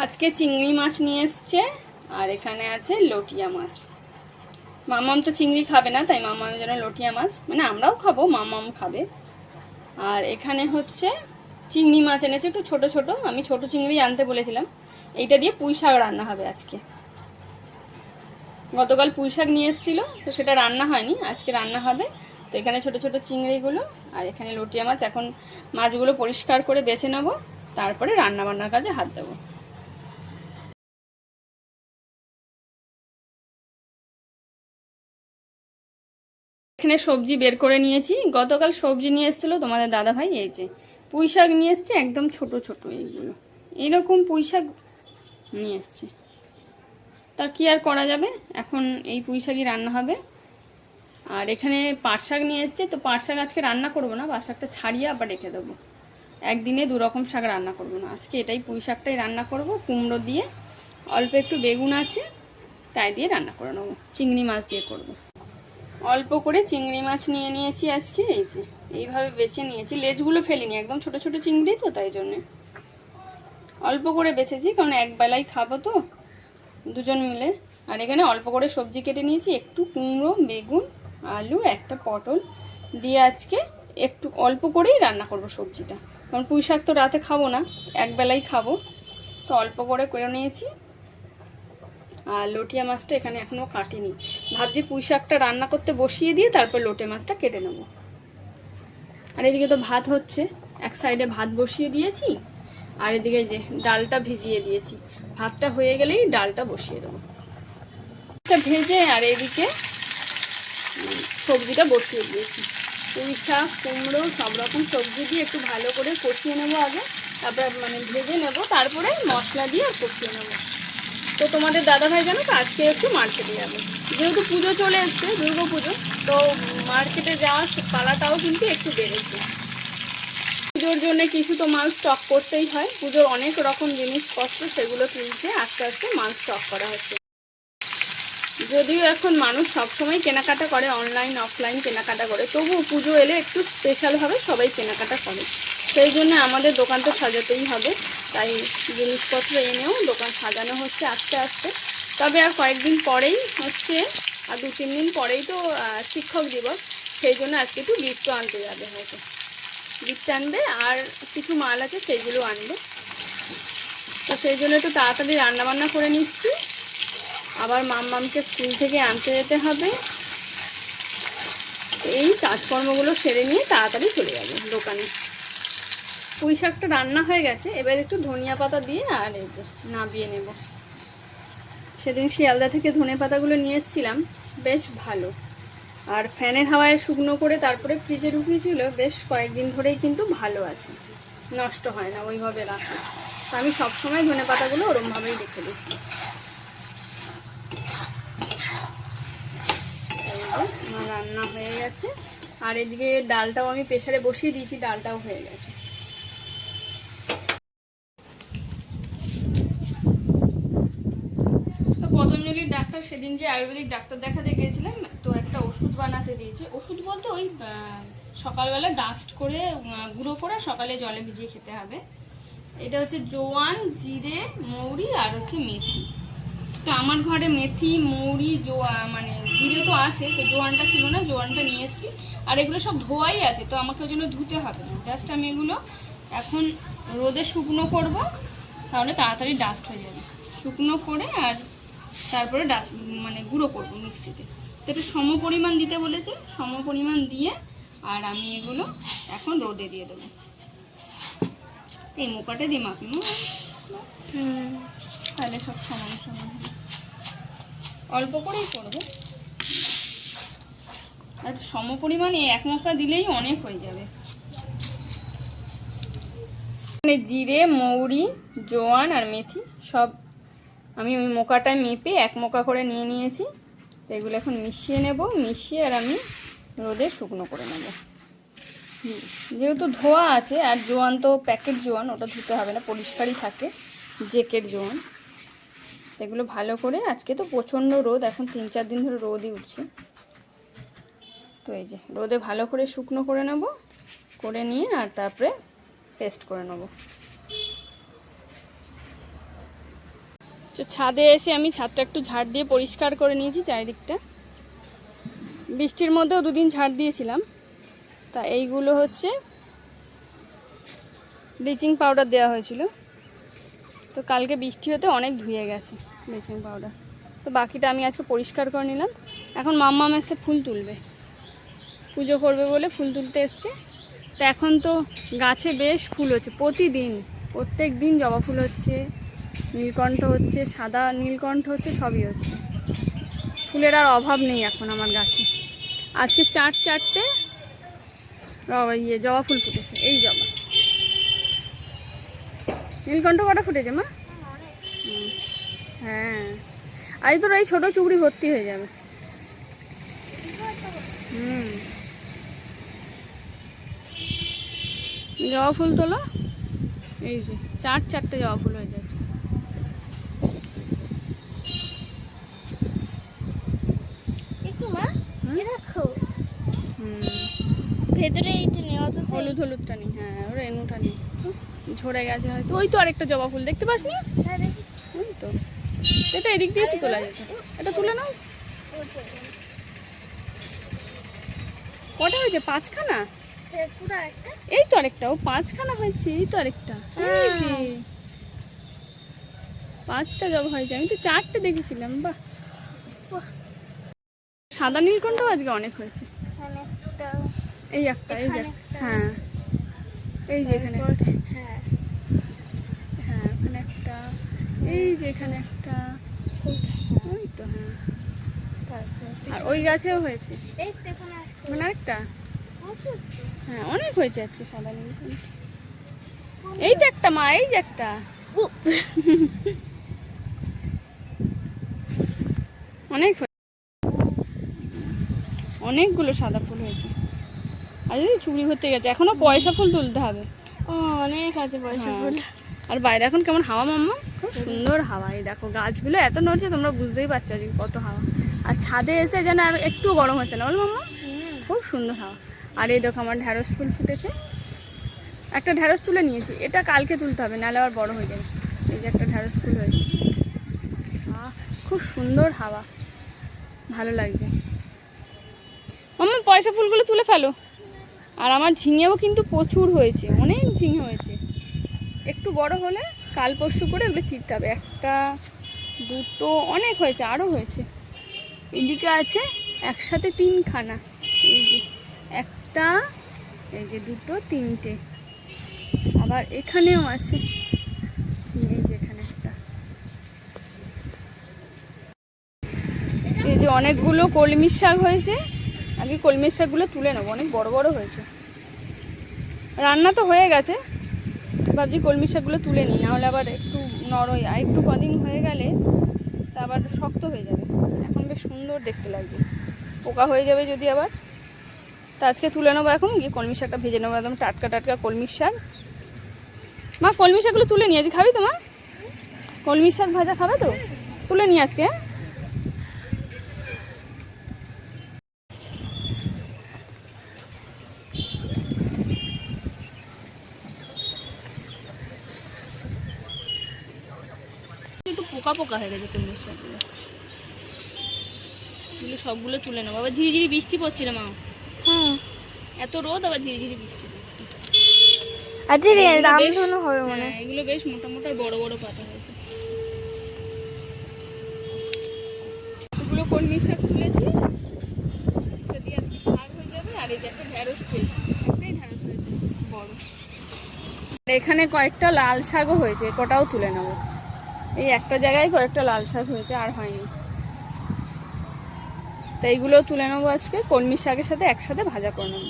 আজকে চিংড়ি মাছ নিয়ে এসছে, আর এখানে আছে লটিয়া মাছ। মামাম তো চিংড়ি খাবে না, তাই মামামের জন্য লটিয়া মাছ। মানে আমরাও খাব, মামাম খাবে। আর এখানে হচ্ছে চিংড়ি মাছ এনেছে, একটু ছোট ছোট। আমি ছোট চিংড়ি আনতে বলেছিলাম। এইটা দিয়ে পুঁই শাক রান্না হবে আজকে। গতকাল পুঁই শাক নিয়ে এসেছিল, তো সেটা রান্না হয়নি, আজকে রান্না হবে। তো এখানে ছোট ছোট চিংড়িগুলো আর এখানে লটিয়া মাছ। এখন মাছগুলো পরিষ্কার করে বেছে নেব, তারপরে রান্না বান্নার কাজে হাত দেবো। এখানে সবজি বের করে নিয়েছি। গতকাল সবজি নিয়ে এসেছিল তোমাদের দাদা ভাই এই যে পুঁই শাক নিয়ে এসছে, একদম ছোট ছোট এইগুলো। এইরকম পুঁই শাক নিয়ে এসছে। তা কি আর করা যাবে? এখন এই পুঁই শাকই রান্না হবে। আর এখানে পাট শাক নিয়ে এসছে, তো পাট শাক আজকে রান্না করব না, পাট শাকটা ছাড়িয়ে আবার রেখে দেবো। একদিনে দু রকম শাক রান্না করব না। আজকে এটাই পুঁই শাকটাই রান্না করব, কুমড়ো দিয়ে। অল্প একটু বেগুন আছে, তাই দিয়ে রান্না করে নেব। চিংড়ি মাছ দিয়ে করব। অল্প করে চিংড়ি মাছ নিয়ে নিয়েছি আজকে, এই যে, এইভাবে বেছে নিয়েছি। লেজগুলো ফেলিনি, একদম ছোট ছোট চিংড়ি তো, তাই জন্যে। অল্প করে বেছেছি, কারণ এক বেলায় খাব তো, দুজন মিলে। আর এখানে অল্প করে সবজি কেটে নিয়েছি, একটু কুমড়ো, বেগুন, আলু, একটা পটল। দিয়ে আজকে একটু অল্প করেই রান্না করব সবজিটা। কারণ পুঁই শাক তো রাতে খাব না একবেলাই খাব। তো অল্প করে করে নিয়েছি। লটিয়া মাছটা এখানে এখনও কাটিনি। ভাবছি পুঁই শাকটা রান্না করতে বসিয়ে দিয়ে তারপর লোটে মাছটা কেটে নেব। আর এদিকে তো ভাত হচ্ছে, এক সাইডে ভাত বসিয়ে দিয়েছি, আর এদিকে যে ডালটা ভিজিয়ে দিয়েছি। ভাতটা হয়ে গেলেই ডালটা বসিয়ে দেবো। ভেজে আর এদিকে সবজিটা বসিয়ে দিয়েছি। পুঁই শাক, কুমড়ো, সব রকম সবজি দিয়ে একটু ভালো করে কষিয়ে নেব আগে। তারপরে মানে ভেজে নেব, তারপরে মশলা দিয়ে কষিয়ে নেব। তো তোমাদের দাদাভাই জানো তো, আজকে একটু মার্কেটে যাবে। যেহেতু পুজো চলে এসছে দুর্গা পুজো তো মার্কেটে যাওয়ার পালাটাও কিন্তু একটু বেড়েছে। পুজোর জন্য কিছু তো মাল স্টক করতেই হয়। পুজোর অনেক রকম জিনিসপত্র সেগুলো কিনতে আস্তে আস্তে মাল স্টক করা হচ্ছে। যদিও এখন মানুষ সবসময় কেনাকাটা করে অনলাইন অফলাইন কেনাকাটা করে, তবুও পুজো এলে একটু স্পেশালভাবে সবাই কেনাকাটা করে। সেই জন্য আমাদের দোকানটা সাজাতেই হবে। তাই জিনিসপত্র এনেও দোকান সাজানো হচ্ছে আস্তে আস্তে। তবে আর কয়েকদিন পরেই হচ্ছে, আর দু তিন দিন পরেই তো শিক্ষক দিবস। সেই জন্য আজকে একটু গিফটও আনতে যাবে হয়তো। গিফট আনবে আর কিছু মাল আছে সেইগুলো আনবে। তো সেই জন্য একটু তাড়াতাড়ি রান্নাবান্না করে নিচ্ছি। আবার মাম্মামকে স্কুল থেকে আনতে যেতে হবে। এই কাজকর্মগুলো সেরে নিয়ে তাড়াতাড়ি চলে যাবে দোকানে। পুঁই শাকটা রান্না হয়ে গেছে এবার একটু ধনিয়া পাতা দিয়ে আর এই যে নাবিয়ে নেব। সেদিন শিয়ালদা থেকে ধনে পাতাগুলো নিয়ে এসেছিলাম বেশ ভালো। আর ফ্যানের হাওয়ায় শুকনো করে তারপরে ফ্রিজে ঢুকিয়েছিল বেশ কয়েকদিন ধরেই কিন্তু ভালো আছে। নষ্ট হয় না ওইভাবে রাখা। তো আমি সবসময় ধনে পাতাগুলো ওরমভাবেই রেখে যে, রান্না হয়ে গেছে। আর এদিকে ডালটাও আমি প্রেসারে বসিয়ে দিয়েছি ডালটাও হয়ে গেছে তো পতঞ্জলির ডাক্তার সেদিন যে আয়ুর্বেদিক ডাক্তার দেখাতে গিয়েছিলাম, তো একটা ওষুধ বানাতে দিয়েছে। ওষুধ বলতে ওই সকালবেলা ডাস্ট করে গুঁড়ো করে সকালে জলে ভিজিয়ে খেতে হবে। এটা হচ্ছে জোয়ান, জিরে, মৌরি আর হচ্ছে মেথি। তো আমার ঘরে মেথি, মৌরি, জোয়া মানে জিরে তো আছে, তো জোয়ানটা ছিল না, জোয়ানটা নিয়ে এসেছি। আর এগুলো সব ধোয়াই আছে, তো আমাকে ওই জন্য ধুতে হবে না। জাস্ট আমি এগুলো এখন রোদে শুকনো করব, তাহলে তাড়াতাড়ি ডাস্ট হয়ে যাবে। শুকনো করে আর তারপরে ডাস্ট মানে গুঁড়ো করব মিক্সিতে। তো এটা সম পরিমাণ দিতে বলেছে সম পরিমাণ দিয়ে আর আমি এগুলো এখন রোদে দিয়ে দেবো। এই মোকাটা দিয়ে মাপি তাহলে সব সমান সমান অল্প করেই করব। আর সম পরিমাণে এক মোকা দিলেই অনেক হয়ে যাবে। এখানে জিরে মৌরি জোয়ান আর মেথি সব আমি ওই মোকাটায় মেপে এক মোকা করে নিয়ে নিয়েছি। তো এগুলো এখন মিশিয়ে নেব, মিশিয়ে আর আমি রোদে শুকনো করে নেব। যেহেতু ধোয়া আছে, আর জোয়ান তো প্যাকেট জোয়ান, ওটা ধুতে হবে না, পরিষ্কারই থাকে, জেকের জোয়ান। এগুলো ভালো করে, আজকে তো প্রচণ্ড রোদ, এখন তিন চার দিন ধরে রোদই উঠছে। তো এই যে, রোদে ভালো করে শুকনো করে নেব, করে নিয়ে আর তারপরে পেস্ট করে নেব। তো ছাদে এসে আমি ছাদটা একটু ঝাড় দিয়ে পরিষ্কার করে নিয়েছি চারিদিকটা। বৃষ্টির মধ্যেও দুদিন ঝাড় দিয়েছিলাম। তা এইগুলো হচ্ছে ব্লিচিং পাউডার দেওয়া হয়েছিল। তো কালকে বৃষ্টি হতে অনেক ধুয়ে গেছে ব্লিচিং পাউডার। তো বাকিটা আমি আজকে পরিষ্কার করে নিলাম। এখন মাম্মা এসে ফুল তুলবে। পুজো করবে বলে ফুল তুলতে এসছে। তো এখন তো গাছে বেশ ফুল হচ্ছে। প্রতিদিন, প্রত্যেক দিন জবা ফুল হচ্ছে। নীলকণ্ঠ হচ্ছে সাদা নীলকণ্ঠ হচ্ছে, সবই হচ্ছে। ফুলের আর অভাব নেই এখন আমার গাছে। আজকে চার চারটে ইয়ে জবা ফুল ফুটেছে, এই জবা। নীলকণ্ঠ কটা ফুটেছে মা। হ্যাঁ। আজ তোর এই ছোটো চুবড়ি ভর্তি হয়ে যাবে। হুম। জবা ফুল তোলো? এই যে, চার চারটে জবা ফুল হয়ে যাচ্ছে একটু মা এ দেখো হুম ভেতরে এইটা নেওয়া তো হলুদ হলুদটা নেই হ্যাঁ ওর রেনুটা নেই। ঝরে গেছে হয়তো। ওই তো আরেকটা জবা ফুল দেখতে পাসনি হ্যাঁ ওই তো। এটা এদিক দিয়ে তো তোলা যেত এটা তুলে নাও। কটা হয়েছে? পাঁচখানা? হ্যাঁ, এই তো আরেকটা ও পাঁচখানা হয়েছে এই তো আরেকটা। এই যে। পাঁচটা জবা হয়েছে আমি তো চারটে দেখেছিলাম বাহ। সাদা নীলকণ্ঠ আজকে অনেক হয়েছে। এই একটা এই যে হ্যাঁ। এই যে এখানে হ্যাঁ। হ্যাঁ ওখানে একটা। এই যে এখানে একটা। ওই তো হ্যাঁ। আর ওই গাছেও হয়েছে। একটা। মানে তো। হ্যাঁ অনেক হয়েছে আজকে সাদা নীলকণ্ঠ এই যে একটা মা এই যে একটা। অনেক অনেকগুলো সাদা ফুল হয়েছে। আর চুড়ি ভর্তি গেছে। এখনও পয়সা ফুল তুলতে হবে। ও অনেক আছে পয়সা হ্যাঁ। ফুল। আর বাইরে এখন কেমন হাওয়া মাম্মা? খুব সুন্দর হাওয়া এই দেখো গাছগুলো এত নড়ছে তোমরা বুঝতেই পারছ আজকে কত হাওয়া। আর ছাদে এসে যেন আর একটু গরম হচ্ছে না বল মাম্মা? খুব সুন্দর হাওয়া। আর এই দেখো আমার ঢ্যাঁড়স ফুল ফুটেছে। একটা ঢ্যাঁড়স তুলে নিয়েছি এটা কালকে তুলতে হবে নাহলে আবার বড় হয়ে যাবে। এই যে একটা ঢ্যাঁড়স ফুল হয়েছে। আহ, খুব সুন্দর হাওয়া ভালো লাগছে। মাম্মা পয়সা ফুলগুলো তুলে ফেলো। আর আমার ঝিঙেও কিন্তু প্রচুর হয়েছে, অনেক ঝিঙে হয়েছে। একটু বড় হলে কাল পরশু করে এগুলো ছিটতে হবে একটা, দুটো, অনেক হয়েছে আরও হয়েছে। এদিকে আছে একসাথে তিনখানা। এই যে, একটা, এই যে দুটো, তিনটে। আবার এখানেও আছে। এখানে একটা। এই যে অনেকগুলো কলমির শাক হয়েছে। আগে কলমির শাকগুলো তুলে নেব, অনেক বড় বড় হয়েছে। রান্না তো হয়ে গেছে, ভাবছি কলমির শাকগুলো তুলে নিই, নাহলে আবার একটু নরই, আর একটু কদিন হয়ে গেলে তা আবার শক্ত হয়ে যাবে। এখন বেশ সুন্দর দেখতে লাগছে, পোকা হয়ে যাবে যদি আবার। তা আজকে তুলে নেব এখন, গিয়ে কলমি শাকটা ভেজে নেব, একদম টাটকা টাটকা কলমির শাক। মা কলমি শাকগুলো তুলে নিয়ে আজকে খাবি তো মা কলমির শাক ভাজা খাবে তো? তুলে নিয়ে আজকে হ্যাঁ? একটু পোকা পোকা হয়ে গেছে শাকগুলো এগুলো সবগুলো তুলে নেব। আবার ঝিরি ঝিরি বৃষ্টি পড়ছে না মা। হুম এত রোদ আবার ঝিরি ঝিরি বৃষ্টি পড়ছে। আজকে রে রামধনু হবে মনে হ্যাঁ, এগুলো বেশ মোটা মোটা বড় বড় পাতা হয়েছে। এতগুলো শাক তুলেছি। এটা দিয়ে আজকে শাক হয়ে যাবে আর এই যে একটা ঢ্যাঁড়স পেয়েছি একটাই ঢ্যাঁড়স হয়েছে বড়। আর এখানে কয়েকটা লাল শাকও হয়েছে কটাও তুলে নেব। এই একটা জায়গায় কয়েকটা লাল শাক হয়েছে, আর হয়নি। তো এইগুলো তুলে নেব আজকে কলমির শাকের সাথে একসাথে ভাজা করে নেব।